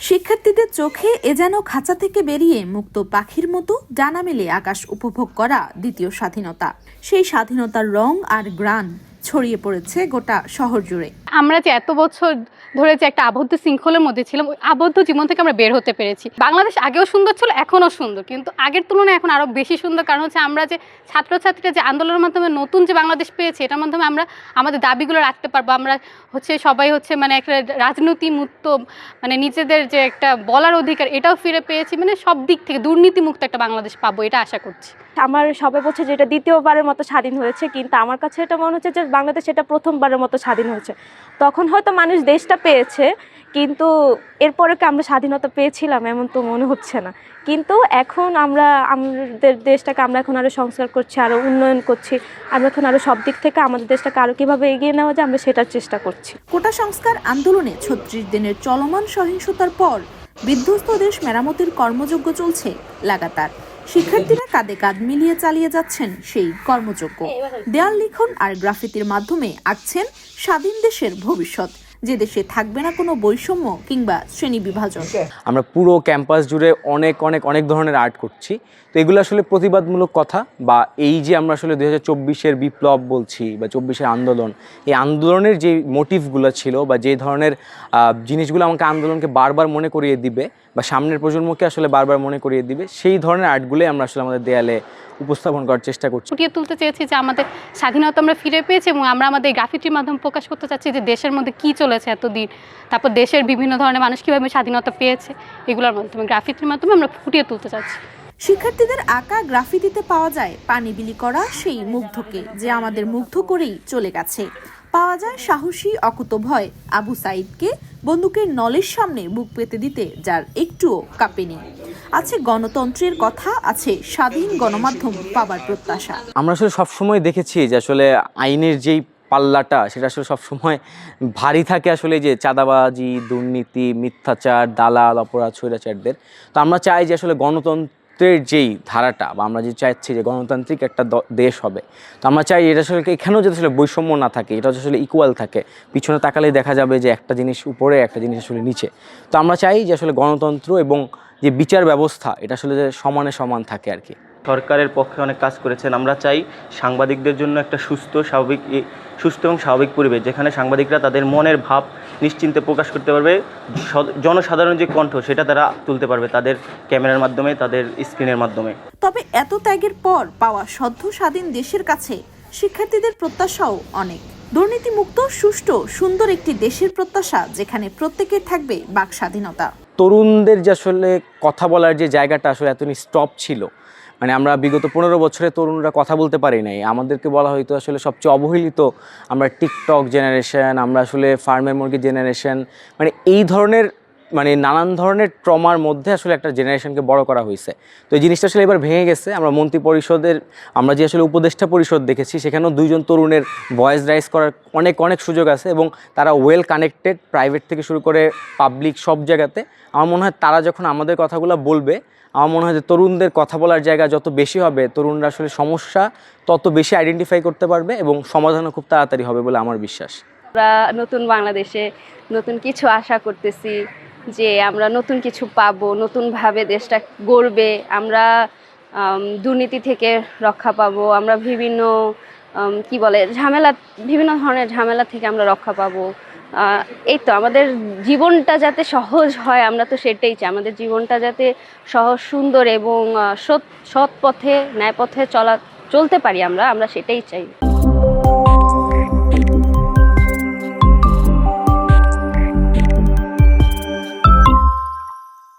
শিক্ষার্থীদের চোখে এ যেন খাঁচা থেকে বেরিয়ে মুক্ত পাখির মতো ডানা মেলে আকাশ উপভোগ করা দ্বিতীয় স্বাধীনতা। সেই স্বাধীনতার রং আর গ্রান ছড়িয়ে পড়েছে গোটা শহর জুড়ে। আমরা যে এত বছর ধরে যে একটা আবদ্ধ শৃঙ্খলের মধ্যে ছিলাম, ওই আবদ্ধ জীবন থেকে আমরা বের হতে পেরেছি। বাংলাদেশ আগেও সুন্দর ছিল, এখনও সুন্দর। কিন্তু আগের তুলনায় এখন আরও বেশি সুন্দর। কারণ হচ্ছে আমরা যে ছাত্রছাত্রীরা যে আন্দোলনের মাধ্যমে নতুন যে বাংলাদেশ পেয়েছে, এটার মাধ্যমে আমরা আমাদের দাবিগুলো রাখতে পারব। আমরা হচ্ছে সবাই হচ্ছে মানে একটা রাজনীতি মুক্ত মানে নিজেদের যে একটা বলার অধিকার, এটাও ফিরে পেয়েছি। মানে সব দিক থেকে দুর্নীতি মুক্ত একটা বাংলাদেশ পাবো, এটা আশা করছি। আমার সবাই বলছে যে এটা দ্বিতীয়বারের মতো স্বাধীন হয়েছে, কিন্তু আমার কাছে এটা মনে হচ্ছে যে বাংলাদেশ এটা প্রথমবারের মতো স্বাধীন হয়েছে। তখন হয়তো মানুষ দেশটা পেয়েছে, কিন্তু এরপরে কি আমরা স্বাধীনতা পেয়েছিলাম এমন তো মনে হচ্ছে না। কিন্তু এখন আমরা, আমাদের দেশটাকে আমরা এখন আরও সংস্কার করছি আরও উন্নয়ন করছি, আমরা এখন আরও সব দিক থেকে আমাদের দেশটাকে আরও কীভাবে এগিয়ে নেওয়া যায় আমরা সেটার চেষ্টা করছি। কোটা সংস্কার আন্দোলনে ছত্রিশ দিনের চলমান সহিংসতার পর বিধ্বস্ত দেশ মেরামতির কর্মযজ্ঞ চলছে, লাগাতার। শিক্ষার্থীরা কাঁধে কাঁধ মিলিয়ে চালিয়ে যাচ্ছেন সেই কর্মযজ্ঞ। দেয়াল লিখন আর গ্রাফিতির মাধ্যমে আঁকছেন স্বাধীন দেশের ভবিষ্যৎ। যে দেশে থাকবে না কোনো বৈষম্য কিংবা শ্রেণি বিভাজন। আমরা পুরো ক্যাম্পাস জুড়ে অনেক অনেক অনেক ধরনের আর্ট করছি। তো এগুলো আসলে প্রতিবাদমূলক কথা বা এই যে আমরা আসলে দু হাজার বিপ্লব বলছি বা চব্বিশের আন্দোলন, এই আন্দোলনের যে মোটিভগুলো ছিল বা যে ধরনের জিনিসগুলো আমাকে আন্দোলনকে বারবার মনে করিয়ে দিবে বা সামনের প্রজন্মকে আসলে বারবার মনে করিয়ে দিবে, সেই ধরনের আর্টগুলোই আমরা আসলে আমাদের দেয়ালে উপস্থাপন করার চেষ্টা করছি। ফুটিয়ে তুলতে চেয়েছি যে আমাদের স্বাধীনতা আমরা ফিরে পেয়েছি এবং আমরা আমাদের গ্রাফিটির মাধ্যমে প্রকাশ করতে চাচ্ছি যে দেশের মধ্যে কি চলেছে এতদিন, তারপর দেশের বিভিন্ন ধরনের মানুষ কীভাবে স্বাধীনতা পেয়েছে, এগুলোর মাধ্যমে, গ্রাফিটির মাধ্যমে আমরা ফুটিয়ে তুলতে চাচ্ছি। শিক্ষার্থীদের আঁকা গ্রাফিতিতে পাওয়া যায় পানি বিলি করা সেই মুগ্ধকে যে আমাদের মুগ্ধ করেই চলে গেছে। পাওয়া যায় সাহসী অকুতভয় আবু সাইদকে বন্দুকের নলের সামনে বুক পেতে দিতে যার একটুও কাঁপেনি আছে গণতন্ত্রের কথা, আছে স্বাধীন গণমাধ্যম পাবার প্রত্যাশা। আমরা আসলে সবসময় দেখেছি যে আসলে আইনের যেই পাল্লাটা, সেটা আসলে সবসময় ভারী থাকে আসলে যে চাঁদাবাজি, দুর্নীতি, মিথ্যাচার, দালাল, অপরাধ, স্বৈরাচারদের। তো আমরা চাই যে আসলে গণতন্ত্রের যেই ধারাটা বা আমরা যে চাইছি যে গণতান্ত্রিক একটা দেশ হবে, তো আমরা চাই এটা আসলে এখানেও যাতে আসলে বৈষম্য না থাকে, এটা আসলে ইকুয়াল থাকে। পিছনে তাকালেই দেখা যাবে যে একটা জিনিস উপরে, একটা জিনিস আসলে নিচে। তো আমরা চাই যে আসলে গণতন্ত্র এবং যে বিচার ব্যবস্থা, এটা আসলে যে সমানে সমান থাকে আর কি। সরকারের পক্ষে অনেক কাজ করেছেন। আমরা চাই সাংবাদিকদের জন্য একটা সুস্থ, স্বাভাবিক সুস্থ এবং স্বাভাবিক পরিবেশ, যেখানে সাংবাদিকরা তাদের মনের ভাব নিশ্চিন্তে প্রকাশ করতে পারবে। জনসাধারণ যে কণ্ঠ সেটা তারা তুলতে পারবে তাদের ক্যামেরার মাধ্যমে তাদের স্ক্রিনের মাধ্যমে। তবে এত ত্যাগের পর পাওয়া সদ্য স্বাধীন দেশের কাছে শিক্ষার্থীদের প্রত্যাশাও অনেক। দুর্নীতিমুক্ত সুষ্ঠু সুন্দর একটি দেশের প্রত্যাশা যেখানে প্রত্যেকের থাকবে বাক স্বাধীনতা। তরুণদের যে আসলে কথা বলার যে জায়গাটা আসলে এতদিন স্টপ ছিল মানে আমরা বিগত পনেরো বছরে তরুণরা কথা বলতে পারি নাই। আমাদেরকে বলা হয়তো আসলে সবচেয়ে অবহেলিত আমরা টিকটক জেনারেশন আমরা আসলে ফার্মের মুরগি জেনারেশন মানে এই ধরনের মানে নানান ধরনের ট্রমার মধ্যে আসলে একটা জেনারেশনকে বড় করা হয়েছে। তো এই জিনিসটা আসলে এবার ভেঙে গেছে। আমরা মন্ত্রী পরিষদের, আমরা যে আসলে উপদেষ্টা পরিষদ দেখেছি, সেখানেও দুইজন তরুণের ভয়েস রাইজ করার অনেক অনেক সুযোগ আছে এবং তারা ওয়েল কানেক্টেড প্রাইভেট থেকে শুরু করে পাবলিক সব জায়গাতে। আমার মনে হয় তারা যখন আমাদের কথাগুলো বলবে, আমার মনে হয় যে তরুণদের কথা বলার জায়গা যত বেশি হবে, তরুণরা আসলে সমস্যা তত বেশি আইডেন্টিফাই করতে পারবে এবং সমাধানও খুব তাড়াতাড়ি হবে বলে আমার বিশ্বাস। আমরা নতুন বাংলাদেশে নতুন কিছু আশা করতেছি। যে আমরা নতুন কিছু পাবো, নতুনভাবে দেশটা গড়বে, আমরা দুর্নীতি থেকে রক্ষা পাবো, আমরা বিভিন্ন কি বলে, ঝামেলা, বিভিন্ন ধরনের ঝামেলা থেকে আমরা রক্ষা পাবো। এই তো আমাদের জীবনটা যাতে সহজ হয়, আমরা তো সেটাই চাই। আমাদের জীবনটা যাতে সহজ, সুন্দর এবং সৎ সৎ পথে, ন্যায় পথে চলা, চলতে পারি আমরা আমরা সেটাই চাই।